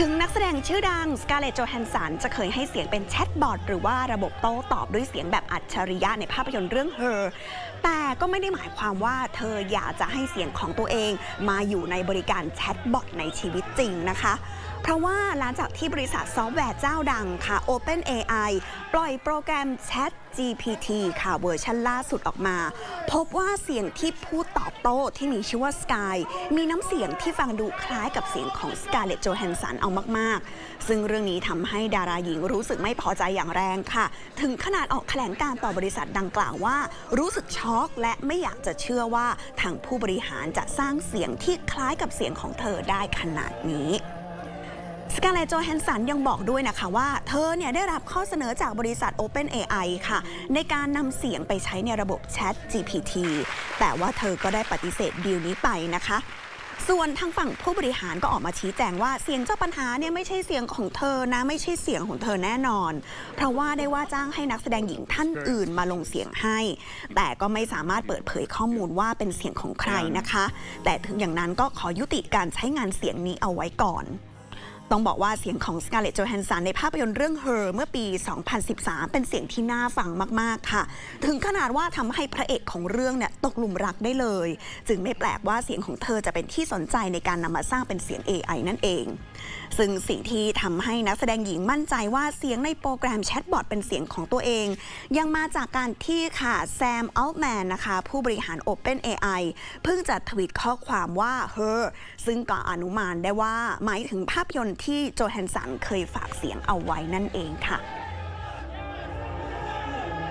ถึงนักแสดงชื่อดังสกาเลตโจแฮนสันจะเคยให้เสียงเป็นแชทบอทหรือว่าระบบโต้ตอบด้วยเสียงแบบอัจฉริยะในภาพยนตร์เรื่อง Her แต่ก็ไม่ได้หมายความว่าเธออยากจะให้เสียงของตัวเองมาอยู่ในบริการแชทบอทในชีวิตจริงนะคะ เพราะว่าหลังจากที่บริษัทซอฟต์แวร์เจ้าดังค่ะ OpenAI ปล่อยโปรแกรม Chat GPT ค่ะเวอร์ชันล่าสุดออกมา พบว่าเสียงที่พูดตอบโต้ที่มีชื่อว่า Sky มีน้ำเสียงที่ฟังดูคล้ายกับเสียงของ Scarlett Johansson เอามาก ๆ ซึ่งเรื่องนี้ทำให้ดาราหญิงรู้สึกไม่พอใจอย่างแรงค่ะ ถึงขนาดออกแถลงการต่อบริษัทดังกล่าวว่า รู้สึกช็อกและไม่อยากจะเชื่อว่าทางผู้บริหารจะสร้างเสียงที่คล้ายกับเสียงของเธอได้ขนาดนี้ สกาเลตโจแฮนสันยังบอกด้วยนะคะว่าเธอเนี่ยได้รับข้อเสนอจากบริษัท OpenAI ค่ะ ในการนำเสียงไปใช้ในระบบ Chat GPT แต่ว่าเธอก็ได้ปฏิเสธดีลนี้ไปนะคะ ส่วนทางฝั่งผู้บริหารก็ออกมาชี้แจงว่าเสียงเจ้าปัญหาเนี่ยไม่ใช่เสียงของเธอนะไม่ใช่เสียงของเธอแน่นอน เพราะว่าได้ว่าจ้างให้นักแสดงหญิงท่านอื่นมาลงเสียงให้ แต่ก็ไม่สามารถเปิดเผยข้อมูลว่าเป็นเสียงของใครนะคะ แต่ถึงอย่างนั้นก็ขอยุติการใช้งานเสียงนี้เอาไว้ก่อน ต้องบอกว่าเสียงของ Scarlett Johansson ในภาพยนตร์เรื่อง Her เมื่อปี 2013 เป็นเสียงที่น่าฟังมาก ๆ ค่ะ ถึงขนาดว่าทำให้พระเอกของเรื่องเนี่ยตกหลุมรักได้เลย จึงไม่แปลกว่าเสียงของเธอจะเป็นที่สนใจในการนำมาสร้างเป็นเสียง AI นั่นเอง ซึ่งสิ่งที่ทำให้นักแสดงหญิงมั่นใจว่าเสียงในโปรแกรมแชทบอทเป็นเสียงของตัวเอง ยังมาจากการที่ค่ะแซมอัลแมนนะคะผู้บริหาร OpenAI เพิ่งจะทวีตข้อความว่า her ซึ่งก็อนุมานได้ว่าหมายถึงภาพยนตร์ที่โจแฮนสันเคยฝากเสียงเอาไว้นั่นเองค่ะ